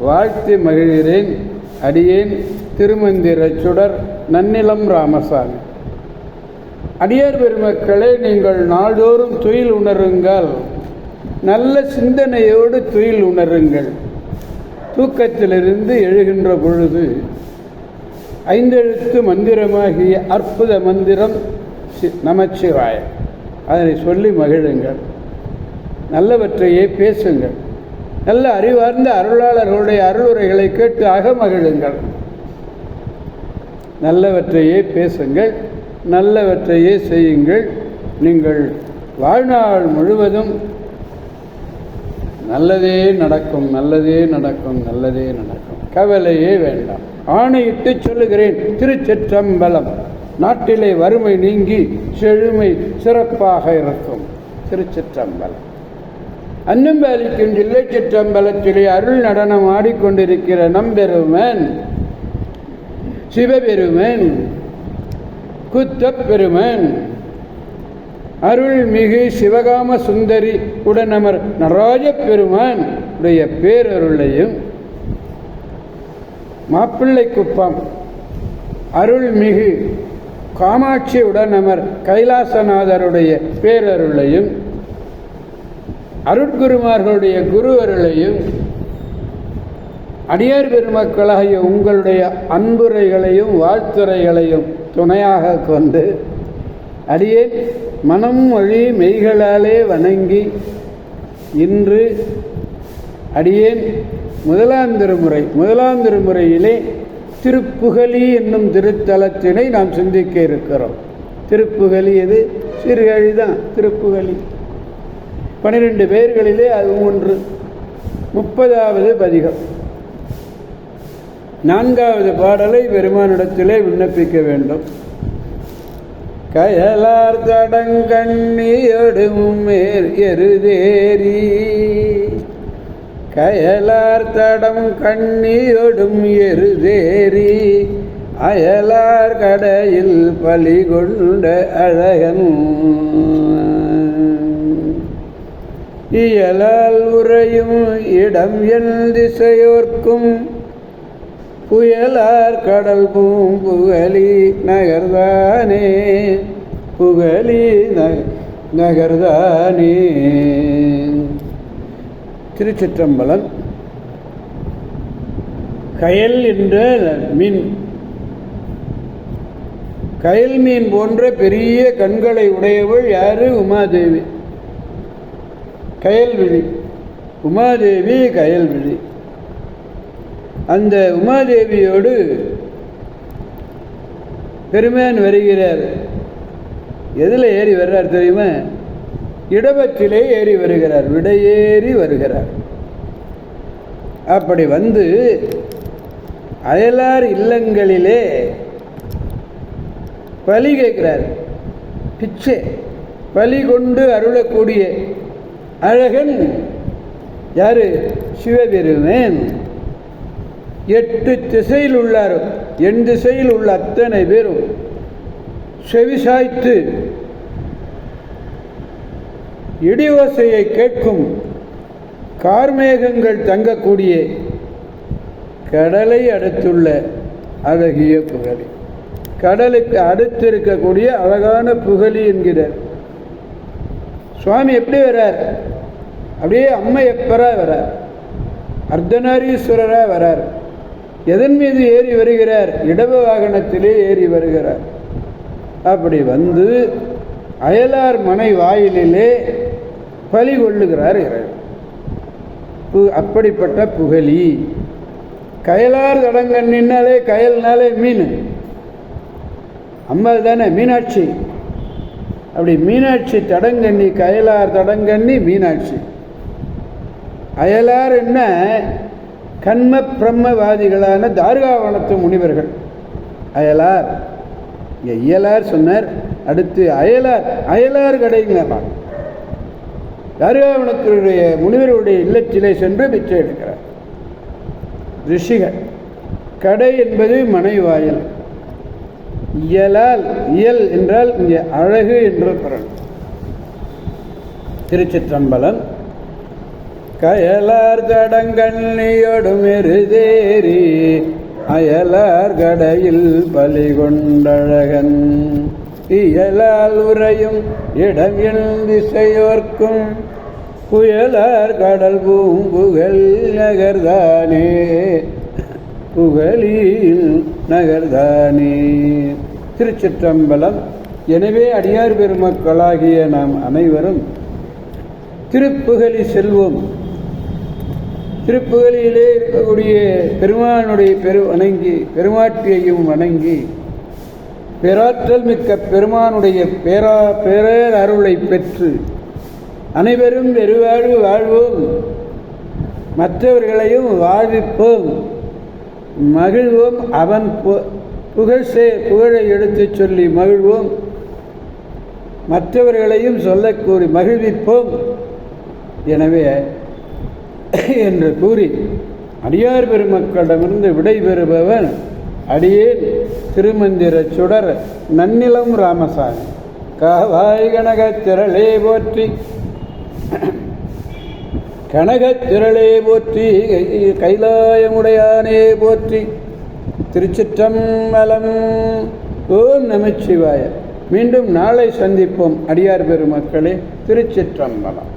வாழ்த்தி மகிழ்கிறேன் அடியேன் திருமந்திர சுடர் நன்னிலம் ராமசாமி. அடியார் பெருமக்களே நீங்கள் நாள்தோறும் துயில் உணருங்கள். நல்ல சிந்தனையோடு துயில் உணருங்கள். தூக்கத்திலிருந்து எழுகின்ற பொழுது ஐந்தெழுத்து மந்திரமாகிய அற்புத மந்திரம் சி- நமச்சிவாயம். அதனை சொல்லி மகிழுங்கள். நல்லவற்றையே பேசுங்கள். நல்ல அறிவார்ந்த அருளாளர்களுடைய அருளுரைகளை கேட்டு அகமகிழுங்கள். நல்லவற்றையே பேசுங்கள் நல்லவற்றையே செய்யுங்கள். நீங்கள் வாழ்நாள் முழுவதும் நல்லதே நடக்கும் நல்லதே நடக்கும் நல்லதே நடக்கும். கவலையே வேண்டாம். ஆணையிட்டு சொல்லுகிறேன் திருச்சிற்றம்பலம். நாட்டிலே வறுமை நீங்கி செழுமை சிறப்பாக இருக்கும். திருச்சிற்றம்பலம். அன்னம்பாலிக்கும் ஜில்லை சிற்றம்பலத்திலே அருள் நடனம் ஆடிக்கொண்டிருக்கிற நம்பெருமன் சிவபெருமன் குத்தப்பெருமன் அருள்மிகு சிவகாம சுந்தரி உடனமர் நடராஜ பெருமான் உடைய பேரருளையும் மாப்பிள்ளை குப்பம் அருள்மிகு காமாட்சி உடனமர் கைலாசநாதருடைய பேரருளையும் அருட்குருமார்களுடைய குரு அருளையும் அடியார் பெருமக்களாகிய உங்களுடைய அன்புரைகளையும் வாழ்த்துறைகளையும் துணையாக கொண்டு அடியே மனம் மொழி மெய்களாலே வணங்கி இன்று அடியேன் முதலாம் திருமுறை முதலாம் திருமுறையிலே திருப்புகலி என்னும் திருத்தலத்தினை நாம் சிந்திக்க இருக்கிறோம். திருப்புகலி எது? சிறுகழி தான் திருப்புகலி பன்னிரெண்டு பேர்களிலே அது ஒன்று. முப்பதாவது பதிகம். நான்காவது பாடலை பெருமானிடத்திலே விண்ணப்பிக்க வேண்டும். கயலார் தடங்கண்ணியொடும் எருதேரி கயலார் தடம் கண்ணியொடும் எருதேரி அயலார் கடையில் பலி கொண்ட அழகன். இயலால் உறையும் இடம் என் திசையோர்க்கும். புயலார் கடல் பூம்புகலி நகர்தானே புகழி ந- நகர்தானே திருச்சிற்றம்பலம். கயல் என்ற மீன். கயல் மீன் போன்ற பெரிய கண்களை உடையவள் யாரு? உமாதேவி. கயல்விழி உமாதேவி கயல்விழி. அந்த உமாதேவியோடு பெருமான் வருகிறார். எதில் ஏறி வர்றார் தெரியுமா? இடபத்திலே ஏறி வருகிறார் விடையேறி வருகிறார். அப்படி வந்து அயலார் இல்லங்களிலே பலி கேட்கிறார். பிச்சை பலி கொண்டு அருளக்கூடிய அழகன். யாரு? சிவபெருமேன். எட்டு திசையில் உள்ளார். என் திசையில் உள்ள அத்தனை பேரும் செவிசாய்த்து இடி கேட்கும் கார்மேகங்கள் தங்கக்கூடிய கடலை அடுத்துள்ள அழகிய புகழி. கடலுக்கு அடுத்து இருக்கக்கூடிய அழகான புகழி என்கிறார். சுவாமி எப்படி வர்றார்? அப்படியே அம்மையப்பரா வரார் அர்த்தநாரீஸ்வரராக வரார். எதன் மீது ஏறி வருகிறார்? இடவ வாகனத்திலே ஏறி வருகிறார். அப்படி வந்து அயலார் மனை வாயிலிலே பலி கொள்ளுகிறார் இறைவன். பு- அப்படிப்பட்ட புகழி. கயலார் தடங்கண்ணினாலே கயல்னாலே மீன். அம்மா தானே மீனாட்சி. அப்படி மீனாட்சி தடங்கண்ணி கயலார் தடங்கண்ணி மீனாட்சி. அயலார் என்ன? கண்ம பிரம்மவாதிகளான தார்காவனத்து முனிவர்கள். அயலார். இங்கே இயலார் சொன்னார் அடுத்து அயலார். அயலார் கடைங்கிறார் தார்காவனத்தினுடைய முனிவருடைய இல்லத்திலே சென்று பிச்சை எடுக்கிறார். ரிஷிகள். கடை என்பது மனைவாயல். இயலால் இயல் என்றால் இங்கே அழகு என்று பொருள். திருச்சிற்றம்பலம் கயலார் தடங்கண்ணியொடும் எருதேரி அயலார் கடையில் பலி கொண்டழகன். இயலால் உரையும் இடம் என் திசையோர்க்கும் புயலார் கடல் பூம்புகழ் நகர்தானே புகழில் நகர்தானே திருச்சிற்றம்பலம். எனவே அடியார் பெருமக்களாகிய நாம் அனைவரும் திருப்புகழி செல்வோம். திருப்புகலியிலே இருக்கக்கூடிய பெருமானுடைய பெரு வணங்கி பெருமாட்டியையும் வணங்கி பேராற்றல் மிக்க பெருமானுடைய பேரா பேரர் அருளை பெற்று அனைவரும் பெருவாழ்வு வாழ்வோம். மற்றவர்களையும் வாழ்விப்போம். மகிழ்வோம். அவன் பு- புகழ் சே புகழை எடுத்துச் சொல்லி மகிழ்வோம். மற்றவர்களையும் சொல்லக்கூறி மகிழ்விப்போம். எனவே என்று கூறி அடியார் பெருமக்களிடமிருந்து விடைபெறுபவன் அடியேன். திருமந்திர சுடர் நன்னிலம் ராமசாமி. காவாய் கனகத் திரளே போற்றி. கனகத் திரளே போற்றி. கைலாயமுடையானே போற்றி. திருச்சிற்றம்பலம். ஓம் நமச்சிவாய. மீண்டும் நாளை சந்திப்போம் அடியார் பெருமக்களே திருச்சிற்றம்பலம்.